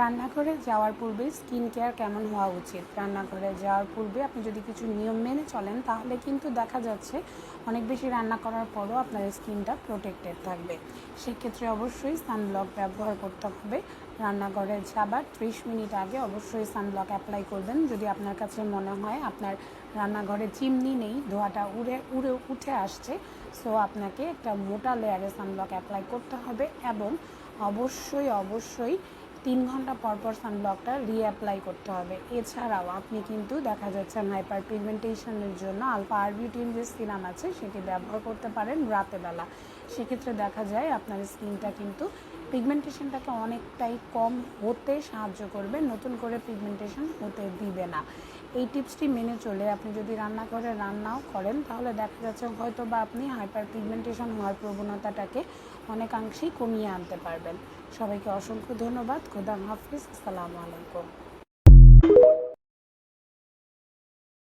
রান্নাঘরে যাওয়ার পূর্বে স্কিন কেয়ার কেমন হওয়া উচিত? রান্নাঘরে যাওয়ার পূর্বে আপনি যদি কিছু নিয়ম মেনে চলেন, তাহলে কিন্তু দেখা যাচ্ছে অনেক বেশি রান্না করার পরও আপনার স্কিনটা প্রোটেক্টেড থাকবে। সেক্ষেত্রে অবশ্যই সানব্লক ব্যবহার করতে হবে। রান্নাঘরে যাবার ত্রিশ মিনিট আগে অবশ্যই সানব্লক অ্যাপ্লাই করবেন। যদি আপনার কাছে মনে হয় আপনার রান্নাঘরে চিমনি নেই, ধোয়াটা উড়ে উড়ে, উঠে আসছে, সো আপনাকে একটা মোটা লেয়ারে সানব্লক অ্যাপ্লাই করতে হবে এবং অবশ্যই অবশ্যই তিন ঘণ্টা পরপর পর সানব্লকটা রিঅ্যাপ্লাই করতে হবে। এছাড়াও আপনি কিন্তু দেখা যাচ্ছে হাইপার পিগমেন্টেশনের জন্য আলফা আরবিউটিন যে সিরাম আছে, সেটি ব্যবহার করতে পারেন রাতেবেলা সেক্ষেত্রে দেখা যায় আপনার স্কিনটা কিন্তু পিগমেন্টেশনটাকে অনেকটাই কম হতে সাহায্য করবে, নতুন করে পিগমেন্টেশন হতে দিবে না। এই টিপসটি মেনে চলে আপনি যদি রান্না করে, রান্নাও করেন, তাহলে দেখা যাচ্ছে হয়তো বা আপনি হাইপার পিগমেন্টেশন হওয়ার প্রবণতাটাকে অনেকাংশেই কমিয়ে আনতে পারবেন। সবাইকে অসংখ্য ধন্যবাদ। খুদাম হাফিজ। আসসালামু আলাইকুম।